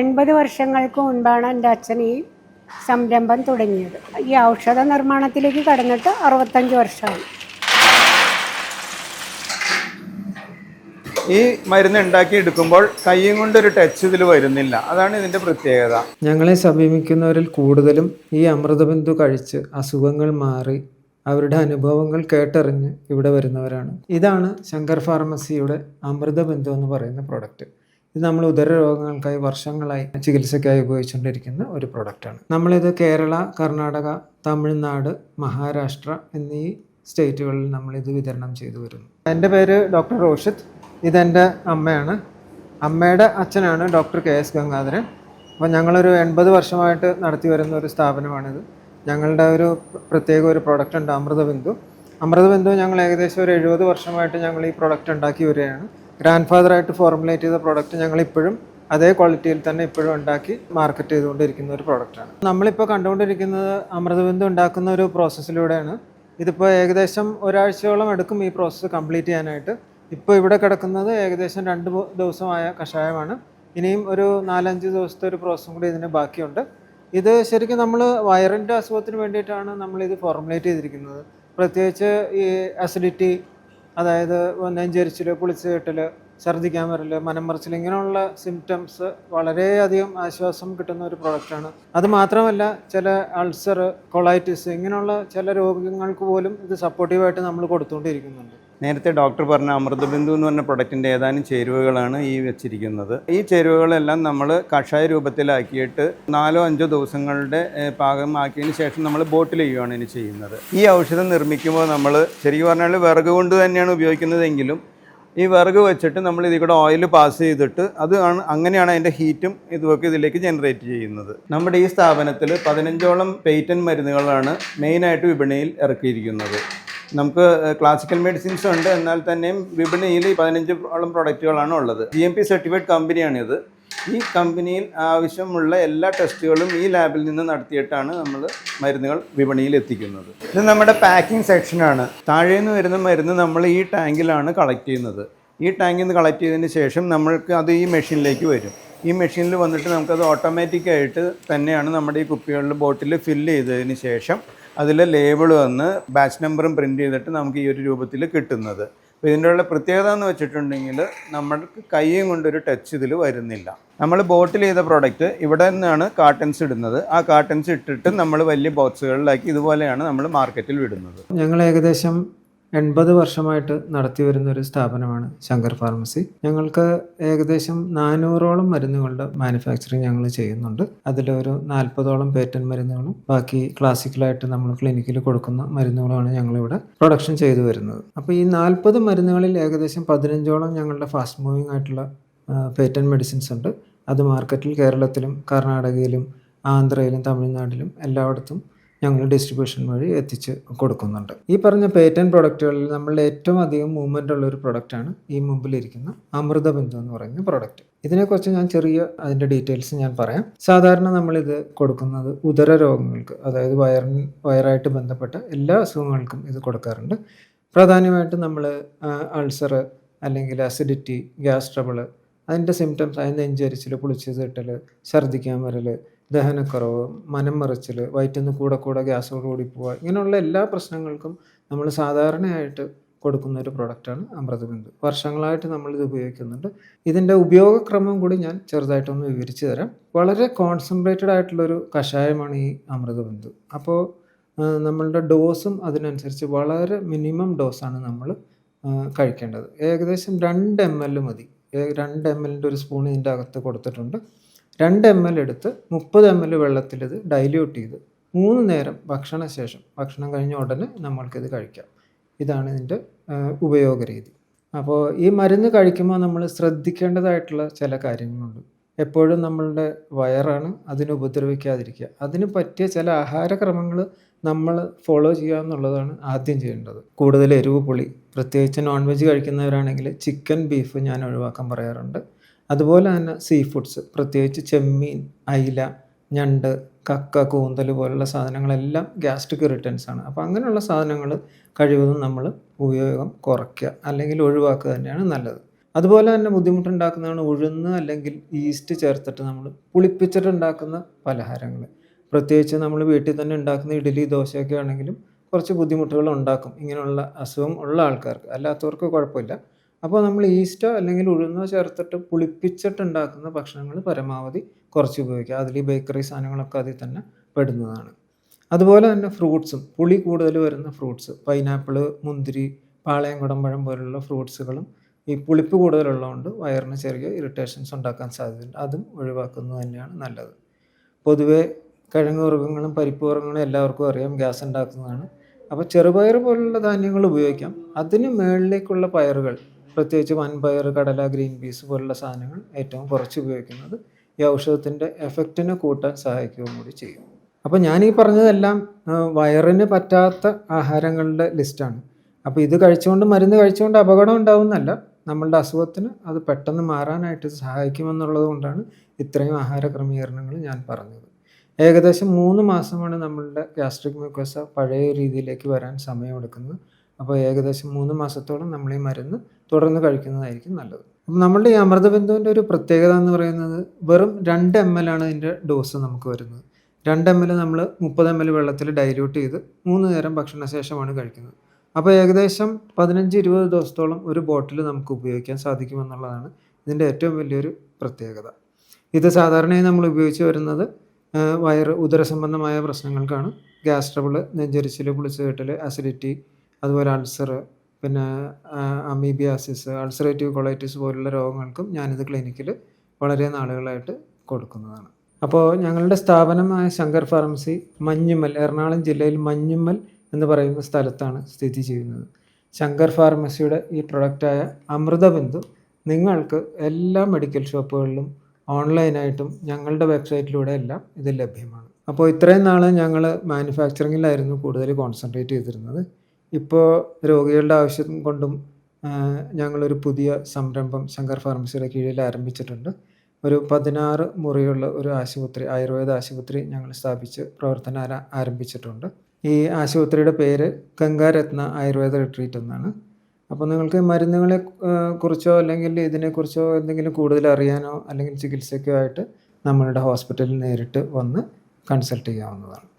എൺപത് വർഷങ്ങൾക്ക് മുൻപാണ് എന്റെ അച്ഛൻ ഈ സംരംഭം തുടങ്ങിയത്. ഈ ഔഷധ നിർമ്മാണത്തിലേക്ക് കടന്നിട്ട് അറുപത്തഞ്ച് വർഷമായി. ഈ മരുന്ന് ഉണ്ടാക്കി എടുക്കുമ്പോൾ കൈയും ഒരു ടച്ച് ഇതിൽ വരുന്നില്ല. അതാണ് ഇതിന്റെ പ്രത്യേകത. ഞങ്ങളെ സമീപിക്കുന്നവരിൽ കൂടുതലും ഈ അമൃതബിന്ദു കഴിച്ച് അസുഖങ്ങൾ മാറി അവരുടെ അനുഭവങ്ങൾ കേട്ടറിഞ്ഞ് ഇവിടെ വരുന്നവരാണ്. ഇതാണ് ശങ്കർ ഫാർമസിയുടെ അമൃതബിന്ദു എന്ന് പറയുന്ന പ്രൊഡക്റ്റ് ഇത് നമ്മൾ ഉദര രോഗങ്ങൾക്കായി വർഷങ്ങളായി ചികിത്സയ്ക്കായി ഉപയോഗിച്ചുകൊണ്ടിരിക്കുന്ന ഒരു പ്രൊഡക്റ്റാണ് നമ്മളിത് കേരള കർണാടക തമിഴ്നാട് മഹാരാഷ്ട്ര എന്നീ സ്റ്റേറ്റുകളിൽ നമ്മളിത് വിതരണം ചെയ്തു വരുന്നു. എന്റെ പേര് ഡോക്ടർ റോഷിത്. ഇതെന്റെ അമ്മയാണ്. അമ്മയുടെ അച്ഛനാണ് ഡോക്ടർ കെ എസ് ഗംഗാധരൻ. അപ്പോൾ ഞങ്ങളൊരു എൺപത് വർഷമായിട്ട് നടത്തി വരുന്ന ഒരു സ്ഥാപനമാണിത്. ഞങ്ങളുടെ ഒരു പ്രത്യേക ഒരു പ്രൊഡക്റ്റ് ഉണ്ട് അമൃതബിന്ദു. അമൃതബിന്ദു ഞങ്ങൾ ഏകദേശം ഒരു എഴുപത് വർഷമായിട്ട് ഞങ്ങൾ ഈ പ്രൊഡക്റ്റ് ഉണ്ടാക്കി വരികയാണ്. ഗ്രാൻഡ് ഫാദറായിട്ട് ഫോർമുലേറ്റ് ചെയ്ത പ്രോഡക്റ്റ് ഞങ്ങൾ ഇപ്പോഴും അതേ ക്വാളിറ്റിയിൽ തന്നെ ഇപ്പോഴും ഉണ്ടാക്കി മാർക്കറ്റ് ചെയ്തുകൊണ്ടിരിക്കുന്ന ഒരു പ്രോഡക്റ്റാണ് നമ്മളിപ്പോൾ കണ്ടുകൊണ്ടിരിക്കുന്നത് അമൃതബിന്ദു ഉണ്ടാക്കുന്ന ഒരു പ്രോസസ്സിലൂടെയാണ് ഇതിപ്പോൾ ഏകദേശം ഒരാഴ്ചയോളം എടുക്കും ഈ പ്രോസസ്സ് കംപ്ലീറ്റ് ചെയ്യാനായിട്ട്. ഇപ്പോൾ ഇവിടെ കിടക്കുന്നത് ഏകദേശം രണ്ട് ദിവസമായ കഷായമാണ്. ഇനിയും ഒരു നാലഞ്ച് ദിവസത്തെ ഒരു പ്രോസസ്സും കൂടി ഇതിന് ബാക്കിയുണ്ട്. ഇത് ശരിക്കും നമ്മൾ വയറിന്റെ അസുഖത്തിന് വേണ്ടിയിട്ടാണ് നമ്മളിത് ഫോർമുലേറ്റ് ചെയ്തിരിക്കുന്നത്. പ്രത്യേകിച്ച് ഈ അസിഡിറ്റി അതായത് നെഞ്ചരിച്ചിൽ പുളിച്ച് കെട്ടൽ ഛർദ്ദിക്കാൻ വരൽ മനംമറിച്ചിൽ ഇങ്ങനെയുള്ള സിംറ്റംസ് വളരെയധികം ആശ്വാസം കിട്ടുന്ന ഒരു പ്രൊഡക്റ്റാണ് അത് മാത്രമല്ല ചില അൾസർ കൊളൈറ്റിസ് ഇങ്ങനെയുള്ള ചില രോഗങ്ങൾക്ക് പോലും ഇത് സപ്പോർട്ടീവായിട്ട് നമ്മൾ കൊടുത്തുകൊണ്ടിരിക്കുന്നുണ്ട് നേരത്തെ ഡോക്ടർ പറഞ്ഞ അമൃതബിന്ദു എന്ന് പറഞ്ഞ പ്രൊഡക്റ്റിന്റെ ഏതാനും ചേരുവകളാണ് ഈ വെച്ചിരിക്കുന്നത്. ഈ ചേരുവകളെല്ലാം നമ്മൾ കഷായ രൂപത്തിലാക്കിയിട്ട് നാലോ അഞ്ചോ ദിവസങ്ങളുടെ പാകം പാകമാക്കിയതിന് ശേഷം നമ്മൾ ബോട്ടിൽ ചെയ്യുകയാണ് ഇനി ചെയ്യുന്നത്. ഈ ഔഷധം നിർമ്മിക്കുമ്പോൾ നമ്മൾ ശരിക്കും പറഞ്ഞാൽ വിറക് കൊണ്ട് തന്നെയാണ് ഉപയോഗിക്കുന്നതെങ്കിലും ഈ വിറക് വെച്ചിട്ട് നമ്മൾ ഇതിൽ കൂടെ ഓയിൽ പാസ് ചെയ്തിട്ട് അത് അങ്ങനെയാണ് അതിന്റെ ഹീറ്റും ഇതുമൊക്കെ ഇതിലേക്ക് ജനറേറ്റ് ചെയ്യുന്നത്. നമ്മുടെ ഈ സ്ഥാപനത്തിൽ പതിനഞ്ചോളം പേറ്റൻ മരുന്നുകളാണ് മെയിനായിട്ട് വിപണിയിൽ ഇറക്കിയിരിക്കുന്നത്. നമുക്ക് ക്ലാസിക്കൽ മെഡിസിൻസ് ഉണ്ട്. എന്നാൽ തന്നെയും വിപണിയിൽ പതിനഞ്ചോളം പ്രൊഡക്റ്റുകളാണ് ഉള്ളത്. ജി എം പി സർട്ടിഫൈഡ് കമ്പനിയാണിത് ഈ കമ്പനിയിൽ ആവശ്യമുള്ള എല്ലാ ടെസ്റ്റുകളും ഈ ലാബിൽ നിന്ന് നടത്തിയിട്ടാണ് നമ്മൾ മരുന്നുകൾ വിപണിയിൽ എത്തിക്കുന്നത്. ഇത് നമ്മുടെ പാക്കിംഗ് സെക്ഷനാണ് താഴെ നിന്ന് വരുന്ന മരുന്ന് നമ്മൾ ഈ ടാങ്കിലാണ് കളക്ട് ചെയ്യുന്നത്. ഈ ടാങ്കിൽ നിന്ന് കളക്ട് ചെയ്തതിന് ശേഷം നമ്മൾക്ക് അത് ഈ മെഷീനിലേക്ക് വരും. ഈ മെഷീനിൽ വന്നിട്ട് നമുക്കത് ഓട്ടോമാറ്റിക്കായിട്ട് തന്നെയാണ് നമ്മുടെ ഈ കുപ്പികളിൽ ബോട്ടിൽ ഫില്ല് ചെയ്തതിന് ശേഷം അതിൽ ലേബിൾ വന്ന് ബാച്ച് നമ്പറും പ്രിന്റ് ചെയ്തിട്ട് നമുക്ക് ഈ ഒരു രൂപത്തിൽ കിട്ടുന്നത്. അപ്പോൾ ഇതിന്റെ ഉള്ള പ്രത്യേകത എന്ന് വെച്ചിട്ടുണ്ടെങ്കിൽ നമ്മൾക്ക് കൈയും കൊണ്ടൊരു ടച്ച് ഇതിൽ വരുന്നില്ല. നമ്മൾ ബോട്ടിൽ ചെയ്ത പ്രോഡക്റ്റ് ഇവിടെ നിന്നാണ് കാർട്ടൻസ് ഇടുന്നത്. ആ കാർട്ടൻസ് ഇട്ടിട്ട് നമ്മൾ വലിയ ബോക്സുകളിലാക്കി ഇതുപോലെയാണ് നമ്മൾ മാർക്കറ്റിൽ വിടുന്നത്. ഞങ്ങൾ ഏകദേശം എൺപത് വർഷമായിട്ട് നടത്തി വരുന്ന ഒരു സ്ഥാപനമാണ് ശങ്കർ ഫാർമസി. ഞങ്ങൾക്ക് ഏകദേശം നാനൂറോളം മരുന്നുകളുടെ മാനുഫാക്ചറിങ് ഞങ്ങൾ ചെയ്യുന്നുണ്ട്. അതിലൊരു നാൽപ്പതോളം പേറ്റന്റ് മരുന്നുകളും ബാക്കി ക്ലാസിക്കലായിട്ട് നമ്മൾ ക്ലിനിക്കിൽ കൊടുക്കുന്ന മരുന്നുകളുമാണ് ഞങ്ങളിവിടെ പ്രൊഡക്ഷൻ ചെയ്തു വരുന്നത്. അപ്പോൾ ഈ നാൽപ്പത് മരുന്നുകളിൽ ഏകദേശം പതിനഞ്ചോളം ഞങ്ങളുടെ ഫാസ്റ്റ് മൂവിങ് ആയിട്ടുള്ള പേറ്റന്റ് മെഡിസിൻസ് ഉണ്ട്. അത് മാർക്കറ്റിൽ കേരളത്തിലും കർണാടകയിലും ആന്ധ്രയിലും തമിഴ്നാട്ടിലും എല്ലായിടത്തും ഞങ്ങൾ ഡിസ്ട്രിബ്യൂഷൻ വഴി എത്തിച്ച് കൊടുക്കുന്നുണ്ട്. ഈ പറഞ്ഞ പേറ്റന്റ് പ്രൊഡക്റ്റുകളിൽ നമ്മൾ ഏറ്റവും അധികം മൂവ്മെന്റ് ഉള്ള ഒരു പ്രൊഡക്റ്റാണ് ഈ മുമ്പിലിരിക്കുന്ന അമൃതബിന്ദു എന്ന് പറയുന്ന പ്രൊഡക്റ്റ് ഇതിനെക്കുറിച്ച് ഞാൻ ചെറിയ അതിന്റെ ഡീറ്റെയിൽസ് ഞാൻ പറയാം. സാധാരണ നമ്മളിത് കൊടുക്കുന്നത് ഉദര രോഗങ്ങൾക്ക് അതായത് വയറിന് വയറായിട്ട് ബന്ധപ്പെട്ട എല്ലാ അസുഖങ്ങൾക്കും ഇത് കൊടുക്കാറുണ്ട്. പ്രധാനമായിട്ടും നമ്മൾ അൾസർ അല്ലെങ്കിൽ അസിഡിറ്റി ഗ്യാസ് ട്രബിൾ അതിന്റെ സിംറ്റംസ് അതിന്റെ നെഞ്ചരിച്ചിൽ പുളിച്ചു തട്ടൽ ഛർദ്ദിക്കാൻ വരൽ ദഹനക്കുറവ് മനം മറിച്ചിൽ വയറ്റിൽ കൂടെ കൂടെ ഗ്യാസോട് കൂടി പോവുക ഇങ്ങനെയുള്ള എല്ലാ പ്രശ്നങ്ങൾക്കും നമ്മൾ സാധാരണയായിട്ട് കൊടുക്കുന്ന ഒരു പ്രൊഡക്റ്റാണ് അമൃതബിന്ദു. വർഷങ്ങളായിട്ട് നമ്മളിത് ഉപയോഗിക്കുന്നുണ്ട്. ഇതിന്റെ ഉപയോഗക്രമം കൂടി ഞാൻ ചെറുതായിട്ടൊന്ന് വിവരിച്ചു തരാം. വളരെ കോൺസെൻട്രേറ്റഡ് ആയിട്ടുള്ളൊരു കഷായമാണ് ഈ അമൃതബിന്ദു. അപ്പോൾ നമ്മളുടെ ഡോസും അതിനനുസരിച്ച് വളരെ മിനിമം ഡോസാണ് നമ്മൾ കഴിക്കേണ്ടത്. ഏകദേശം രണ്ട് എം എൽ മതി. രണ്ട് എം എല്ലിന്റെ ഒരു സ്പൂൺ ഇതിന്റെ അകത്ത് കൊടുത്തിട്ടുണ്ട്. രണ്ട് എം എൽ എടുത്ത് മുപ്പത് എം എൽ വെള്ളത്തിൽ ഇത് ഡൈല്യൂട്ട് ചെയ്ത് മൂന്ന് നേരം ഭക്ഷണ ശേഷം ഭക്ഷണം കഴിഞ്ഞ ഉടനെ നമ്മൾക്കിത് കഴിക്കാം. ഇതാണ് ഇതിന്റെ ഉപയോഗ രീതി അപ്പോൾ ഈ മരുന്ന് കഴിക്കുമ്പോൾ നമ്മൾ ശ്രദ്ധിക്കേണ്ടതായിട്ടുള്ള ചില കാര്യങ്ങളുണ്ട്. എപ്പോഴും നമ്മളുടെ വയറാണ് അതിനെ ഉപദ്രവിക്കാതിരിക്കുക. അതിന് പറ്റിയ ചില ആഹാരക്രമങ്ങൾ നമ്മൾ ഫോളോ ചെയ്യുക എന്നുള്ളതാണ് ആദ്യം ചെയ്യേണ്ടത്. കൂടുതൽ എരിവ് പുളി പ്രത്യേകിച്ച് നോൺ വെജ് കഴിക്കുന്നവരാണെങ്കിൽ ചിക്കൻ ബീഫ് ഞാൻ ഒഴിവാക്കാൻ പറയാറുണ്ട്. അതുപോലെ തന്നെ സീ ഫുഡ്സ് പ്രത്യേകിച്ച് ചെമ്മീൻ അയില ഞണ്ട് കക്ക കൂന്തൽ പോലുള്ള സാധനങ്ങളെല്ലാം ഗ്യാസ്ട്രിക് റിട്ടേൺസ് ആണ്. അപ്പോൾ അങ്ങനെയുള്ള സാധനങ്ങൾ കഴിവതും നമ്മൾ ഉപയോഗം കുറയ്ക്കുക അല്ലെങ്കിൽ ഒഴിവാക്കുക തന്നെയാണ് നല്ലത്. അതുപോലെ തന്നെ ബുദ്ധിമുട്ടുണ്ടാക്കുന്നതാണ് ഉഴുന്ന് അല്ലെങ്കിൽ ഈസ്റ്റ് ചേർത്തിട്ട് നമ്മൾ പുളിപ്പിച്ചിട്ടുണ്ടാക്കുന്ന പലഹാരങ്ങൾ പ്രത്യേകിച്ച് നമ്മൾ വീട്ടിൽ തന്നെ ഉണ്ടാക്കുന്ന ഇഡ്ഡലി ദോശയൊക്കെ ആണെങ്കിലും കുറച്ച് ബുദ്ധിമുട്ടുകൾ ഉണ്ടാക്കും ഇങ്ങനെയുള്ള അസുഖം ഉള്ള ആൾക്കാർക്ക്. അല്ലാത്തവർക്ക് കുഴപ്പമില്ല. അപ്പോൾ നമ്മൾ ഈസ്റ്റോ അല്ലെങ്കിൽ ഉഴുന്നോ ചേർത്തിട്ട് പുളിപ്പിച്ചിട്ടുണ്ടാക്കുന്ന ഭക്ഷണങ്ങൾ പരമാവധി കുറച്ച് ഉപയോഗിക്കുക. അതിൽ ബേക്കറി സാധനങ്ങളൊക്കെ അതിൽ തന്നെ പെടുന്നതാണ്. അതുപോലെ തന്നെ ഫ്രൂട്ട്സും പുളി കൂടുതൽ വരുന്ന ഫ്രൂട്ട്സ് പൈനാപ്പിൾ മുന്തിരി പാളയം കുടമ്പഴം പോലുള്ള ഫ്രൂട്ട്സുകളും ഈ പുളിപ്പ് കൂടുതലുള്ളതുകൊണ്ട് വയറിന് ചെറിയ ഇറിറ്റേഷൻസ് ഉണ്ടാക്കാൻ സാധ്യതയുണ്ട്. അതും ഒഴിവാക്കുന്നത് തന്നെയാണ് നല്ലത്. പൊതുവേ കിഴങ്ങ് വർഗങ്ങളും പരിപ്പ് വർഗങ്ങളും എല്ലാവർക്കും അറിയാം ഗ്യാസ് ഉണ്ടാക്കുന്നതാണ്. അപ്പോൾ ചെറുപയർ പോലുള്ള ധാന്യങ്ങൾ ഉപയോഗിക്കാം. അതിന് മുകളിലേക്കുള്ള പയറുകൾ പ്രത്യേകിച്ച് വൻപയർ കടല ഗ്രീൻ പീസ് പോലുള്ള സാധനങ്ങൾ ഏറ്റവും കുറച്ച് ഉപയോഗിക്കുന്നത് ഈ ഔഷധത്തിന്റെ എഫക്റ്റിനെ കൂട്ടാൻ സഹായിക്കുകയും കൂടി ചെയ്യും. അപ്പോൾ ഞാൻ ഈ പറഞ്ഞതെല്ലാം വയറിന് പറ്റാത്ത ആഹാരങ്ങളുടെ ലിസ്റ്റാണ്. അപ്പോൾ ഇത് കഴിച്ചുകൊണ്ട് മരുന്ന് കഴിച്ചുകൊണ്ട് അപകടം ഉണ്ടാവുന്നല്ല നമ്മളുടെ അസുഖത്തിന് അത് പെട്ടെന്ന് മാറാനായിട്ട് സഹായിക്കുമെന്നുള്ളത് കൊണ്ടാണ് ഇത്രയും ആഹാര ക്രമീകരണങ്ങൾ ഞാൻ പറഞ്ഞത്. ഏകദേശം മൂന്ന് മാസമാണ് നമ്മളുടെ ഗ്യാസ്ട്രിക് മ്യൂക്കോസ പഴയ രീതിയിലേക്ക് വരാൻ സമയമെടുക്കുന്നത്. അപ്പോൾ ഏകദേശം മൂന്ന് മാസത്തോളം നമ്മൾ ഈ മരുന്ന് തുടർന്ന് കഴിക്കുന്നതായിരിക്കും നല്ലത്. അപ്പം നമ്മളുടെ ഈ അമൃതബന്ധുവിന്റെ ഒരു പ്രത്യേകത എന്ന് പറയുന്നത് വെറും രണ്ട് എം എൽ ആണ് ഇതിന്റെ ഡോസ് നമുക്ക് വരുന്നത്. രണ്ട് എം എൽ നമ്മൾ മുപ്പത് എം എൽ വെള്ളത്തിൽ ഡൈല്യൂട്ട് ചെയ്ത് മൂന്ന് നേരം ഭക്ഷണശേഷമാണ് കഴിക്കുന്നത്. അപ്പോൾ ഏകദേശം പതിനഞ്ച് ഇരുപത് ദിവസത്തോളം ഒരു ബോട്ടിൽ നമുക്ക് ഉപയോഗിക്കാൻ സാധിക്കുമെന്നുള്ളതാണ് ഇതിന്റെ ഏറ്റവും വലിയൊരു പ്രത്യേകത. ഇത് സാധാരണയായി നമ്മൾ ഉപയോഗിച്ച് വരുന്നത് വയറ് ഉദരസംബന്ധമായ പ്രശ്നങ്ങൾക്കാണ്. ഗ്യാസ് ട്രബിൾ നെഞ്ചരിച്ചിൽ പുളിച്ചുകെട്ടൽ അസിഡിറ്റി അതുപോലെ അൾസർ പിന്നെ അമീബിയാസിസ് അൾസറേറ്റീവ് കൊളൈറ്റിസ് പോലുള്ള രോഗങ്ങൾക്കും ഞാനിത് ക്ലിനിക്കിൽ വളരെ നാളുകളായിട്ട് കൊടുക്കുന്നതാണ്. അപ്പോൾ ഞങ്ങളുടെ സ്ഥാപനമായ ശങ്കർ ഫാർമസി മഞ്ഞുമ്മൽ എറണാകുളം ജില്ലയിൽ മഞ്ഞുമ്മൽ എന്ന് പറയുന്ന സ്ഥലത്താണ് സ്ഥിതി ചെയ്യുന്നത്. ശങ്കർ ഫാർമസിയുടെ ഈ പ്രൊഡക്റ്റായ അമൃതബിന്ദു നിങ്ങൾക്ക് എല്ലാ മെഡിക്കൽ ഷോപ്പുകളിലും ഓൺലൈനായിട്ടും ഞങ്ങളുടെ വെബ്സൈറ്റിലൂടെ എല്ലാം ഇത് ലഭ്യമാണ്. അപ്പോൾ ഇത്രയും നാൾ ഞങ്ങൾ മാനുഫാക്ചറിങ്ങിലായിരുന്നു കൂടുതൽ കോൺസെൻട്രേറ്റ് ചെയ്തിരുന്നത്. ഇപ്പോൾ രോഗികളുടെ ആവശ്യം കൊണ്ടും ഞങ്ങളൊരു പുതിയ സംരംഭം ശങ്കർ ഫാർമസിയുടെ കീഴിൽ ആരംഭിച്ചിട്ടുണ്ട്. ഒരു പതിനാറ് മുറിയുള്ള ഒരു ആശുപത്രി ആയുർവേദ ആശുപത്രി ഞങ്ങൾ സ്ഥാപിച്ച് പ്രവർത്തനം ആരംഭിച്ചിട്ടുണ്ട്. ഈ ആശുപത്രിയുടെ പേര് ഗംഗാരത്ന ആയുർവേദ റിട്രീറ്റ് എന്നാണ്. അപ്പോൾ നിങ്ങൾക്ക് മരുന്നുകളെ കുറിച്ചോ അല്ലെങ്കിൽ ഇതിനെക്കുറിച്ചോ എന്തെങ്കിലും കൂടുതൽ അറിയാനോ അല്ലെങ്കിൽ ചികിത്സയ്ക്കോ ആയിട്ട് നമ്മളുടെ ഹോസ്പിറ്റലിൽ നേരിട്ട് വന്ന് കൺസൾട്ട് ചെയ്യാവുന്നതാണ്.